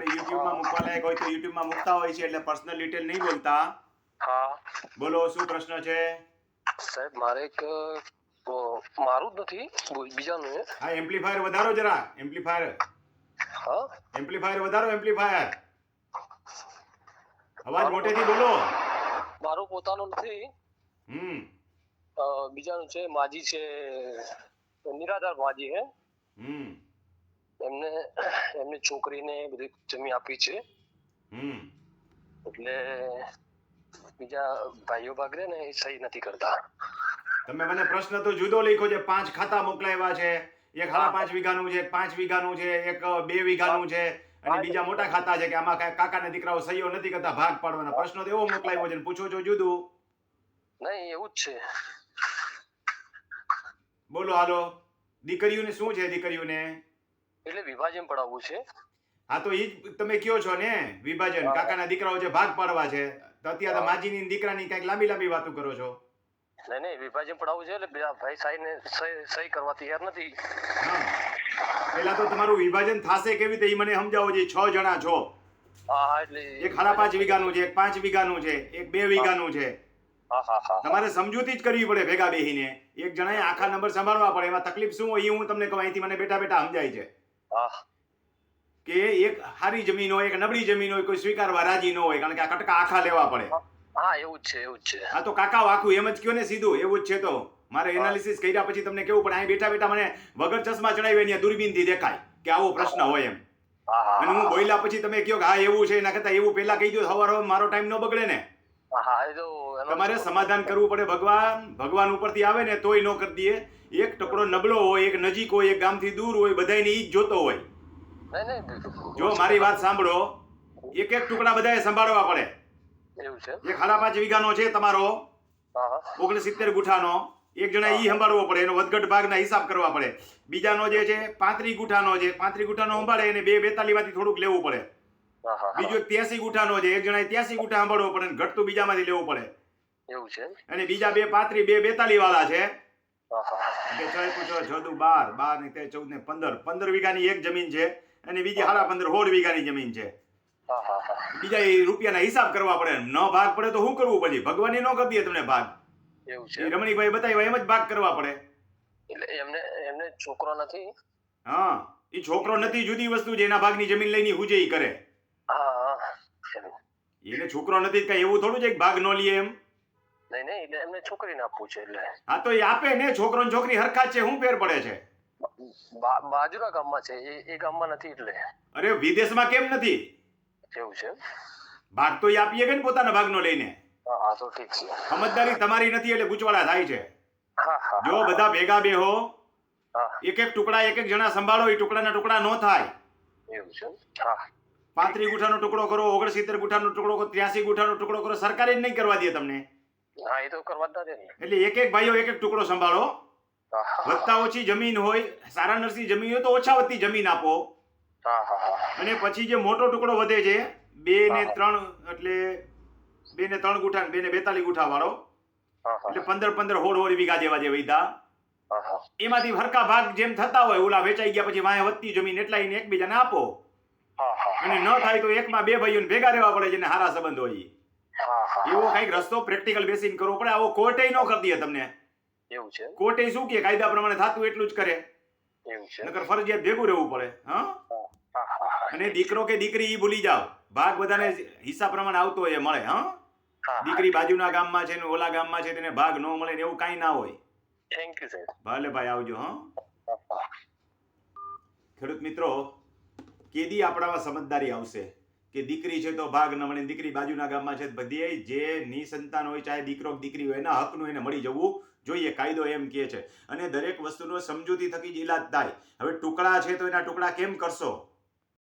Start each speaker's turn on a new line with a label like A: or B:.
A: આપણે યુટ્યુબમાં મૂકવા લાયક હોય તો યુટ્યુબમાં મૂકતા હોય છે એટલે પર્સનલ ડિટેલ નહીં બોલતા.
B: હા.
A: બોલો શું પ્રશ્ન છે?
B: સાહેબ મારે એક મારું જ નથી બીજાનું છે
A: હા એમ્પ્લીફાયર વધારો જરા એમ્પ્લીફાયર
B: હા?
A: એમ્પ્લીફાયર વધારો એમ્પ્લીફાયર અવાજ મોટેથી બોલો.
B: મારું પોતાનું નથી.
A: હમ.
B: બીજાનું છે માજી છે નિરાધાર માજી હે.
A: હમ.
B: એમને એમની છોકરીને બધી જમી આપી છે.
A: હમ.
B: એટલે બીજા ભાઈઓ ભાગ ને એ સહી નથી કરતા.
A: તમે મને પ્રશ્ન તો જુદો લખ્યો છે. પાંચ ખાતા મોકલાવ્યા છે. એક સાડા પાંચ વીઘાનું છે પાંચ વીઘાનું છે એક બે વીઘાનું છે અને બીજા મોટા ખાતા છે કે આમાં કાંઈ કાકાના દીકરાઓ સહીઓ નથી કરતા ભાગ પાડવાના. પ્રશ્ન તો એવો મોકલાવ્યો છે પૂછો છો જુદું.
B: નહીં એવું જ છે.
A: બોલો હાલો. દીકરીઓને શું છે દીકરીઓને?
B: એટલે વિભાજન પડાવવું છે.
A: હા તો એ તમે કયો છો ને? વિભાજન. કાકાના દીકરાઓ જે ભાગ પાડવા છે તો અત્યારે માજીની દીકરાની કંઈક લાંબી લાંબી વાતો કરો છો.
B: નહીં નહીં વિભાજન પડાવવું છે એટલે ભાઈ સાહીને ને સહી કરવા તૈયાર નથી.
A: પેલા તો તમારું વિભાજન થશે કેવી રીતે? ઈ મને સમજાવો જે છ જણા છો. એક સાડા પાંચ વીઘાનું છે એક પાંચ વીઘાનું છે એક બે વીઘાનું છે. તમારે સમજૂતી જ કરવી પડે ભેગા બેહીને. એક જણાએ આખા નંબર સંભાળવા પડે. એમાં તકલીફ શું હોય એ હું તમને કહું. અહીંથી મને બેઠા બેઠા સમજાય છે. કે એક સારી જમીન હોય એક નબળી જમીન હોય કોઈ સ્વીકારવા રાજી ન હોય કારણ કે આ કટકા આખા લેવા પડે.
B: હા એવું જ છે એવું જ છે.
A: હા તો કાકા આખું એમ જ કયો ને સીધું એવું જ છે તો. મારે એનાલિસિસ કર્યા પછી તમને કેવું પડે? અહીં બેઠા બેઠા મને વગર ચશ્મા ચડાવી અહીંયા દૂરબીનથી દેખાય કે આવો પ્રશ્ન હોય એમ. અને હું બોલ્યા પછી તમે કહો કે હા એવું છે એના કરતા એવું પહેલા કહી દો સવાર મારો ટાઈમ ન બગડે ને.
B: હા એ તો
A: તમારે સમાધાન કરવું પડે ભગવાન. ભગવાન ઉપરથી આવે ને તોય ન કરી દઈએ. એક ટુકડો નબળો હોય એક નજીક હોય એક ગામથી દૂર હોય બધાને ઈ જ જોતો હોય. જો મારી વાત સાંભળો એક એક ટુકડા બધાએ સંભાળવા પડે. એક સાડા પાંચ વીઘાનો છે તમારો
B: ઓગણીસ સિત્તેર
A: ઓગણસિત્તેર ગુઠાનો. એક જણા ઈ સંભાળવો પડે એનો વધઘટ ભાગના હિસાબ કરવા પડે. બીજાનો જે છે પાંત્રી ગુઠાનો છે. પાંત્રી ગુઠાનો સંભાળે એને બે બેતાલી માંથી થોડુંક લેવું પડે. બીજો ત્યાસી ગુઠાનો છે. એક જણા ત્યાસી ગુઠા સંભાળવો પડે ઘટતું બીજામાંથી લેવું પડે.
B: એવું છે
A: અને બીજા બે પાત્રી બે બેતાલી વાળા છે કે પૂછો બાર બાર ને તે ચૌદ ને પંદર. પંદર વીઘાની એક જમીન છે અને બીજી હાડા પંદર સોળ વીઘાની જમીન છે. બીજા એ રૂપિયાના હિસાબ કરવા પડે. ન ભાગ પડે તો શું કરવું પછી? ભગવાને ન કરી દે તમને ભાગ.
B: એવું છે
A: રમણીભાઈ બતાવ્યા એમ જ ભાગ કરવા પડે.
B: એટલે એમને એમને છોકરો નથી?
A: હા એ છોકરો નથી જુદી વસ્તુ છે. એના ભાગની જમીન લઈને હુજે ઈ કરે.
B: હા
A: એને છોકરો નથી કઈ એવું થોડું છે ભાગ ન લે એમ?
B: નહીં નહીં એટલે એમને છોકરીને આપવું છે એટલે.
A: હા તો એ આપે ને છોકરો ને છોકરી હરખા છે શું ફેર પડે છે?
B: બાજુના ગામમાં છે એ એ ગામમાં નથી એટલે.
A: અરે વિદેશમાં કેમ નથી?
B: એવું છે?
A: ભાગ તો એ આપીએ કે ને પોતાના ભાગનો લઈને?
B: હા તો ઠીક છે.
A: સમજદારી તમારી નથી એટલે ગૂંચવાડા થાય છે. જો બધા ભેગા બે
B: હો
A: એક એક ટુકડા એક એક જણા સંભાળો એ ટુકડાના ટુકડા ન થાય.
B: એવું છે? હા.
A: પાંત્રી ગુઠાનો ટુકડો કરો ઓગણસિત્તેર ગુઠાનો ટુકડો કરો ત્યાસી ગુઠાનો ટુકડો કરો સરકારે જ નહીં કરવા દે તમને.
B: હા એ તો કરવા જ ને
A: એટલે એક એક ભાઈઓ એક એક ટુકડો સંભાળો. વધતા ઓછી જમીન હોય સારા નરસી જમીન હોય તો ઓછા વધતી જમીન આપો. અને પછી જે મોટો ટુકડો વધે છે બે ને ત્રણ એટલે બે ને ત્રણ ગુઠા બે ને બેતાલીસ ગુઠા વાળો એટલે પંદર પંદર હોળ હોળ વીઘા જેવા જે વૈધા એમાંથી હરકા ભાગ જેમ થતા હોય ઓલા વેચાઈ ગયા પછી વાંહે વધતી જમીન એટલા એને એકબીજાને આપો. અને ન થાય તો એકમાં બે ભાઈઓને ભેગા રહેવા પડે જેને સારા સંબંધ હોય એવો કંઈક રસ્તો પ્રેક્ટિકલ બેસીને કરવો પડે. આવો કોર્ટે ન કરી દે તમને.
B: એવું છે?
A: કોર્ટે શું કે? કાયદા પ્રમાણે થતું એટલું જ કરે.
B: એવું છે?
A: નકર ફરજિયાત ભેગું રહેવું પડે હા? અને દીકરો કે દીકરી ઈ ભૂલી જાવ ભાગ બધાને હિસાબ પ્રમાણે આવતો હોય એ મળે હા? દીકરી બાજુના ગામમાં છે ને ઓલા ગામમાં છે તેને ભાગ ન મળે ને એવું કાંઈ ના હોય.
B: થેન્ક યુ સાહેબ
A: ભલે ભાઈ આવજો હા? ખેડૂત મિત્રો કેદી આપણામાં સમજદારી આવશે? કે દીકરી છે તો ભાગ ન મળે દીકરી બાજુના ગામમાં છે બધીએ બધી જે નિસંતાન હોય, ચાહે દીકરો દીકરી હોય, એના હકનું એને મળી જવું જોઈએ, કાયદો એમ કહે છે. અને દરેક વસ્તુનો સમજૂતી થકી જ ઇલાજ થાય. હવે ટુકડા છે તો એના ટુકડા કેમ કરશો?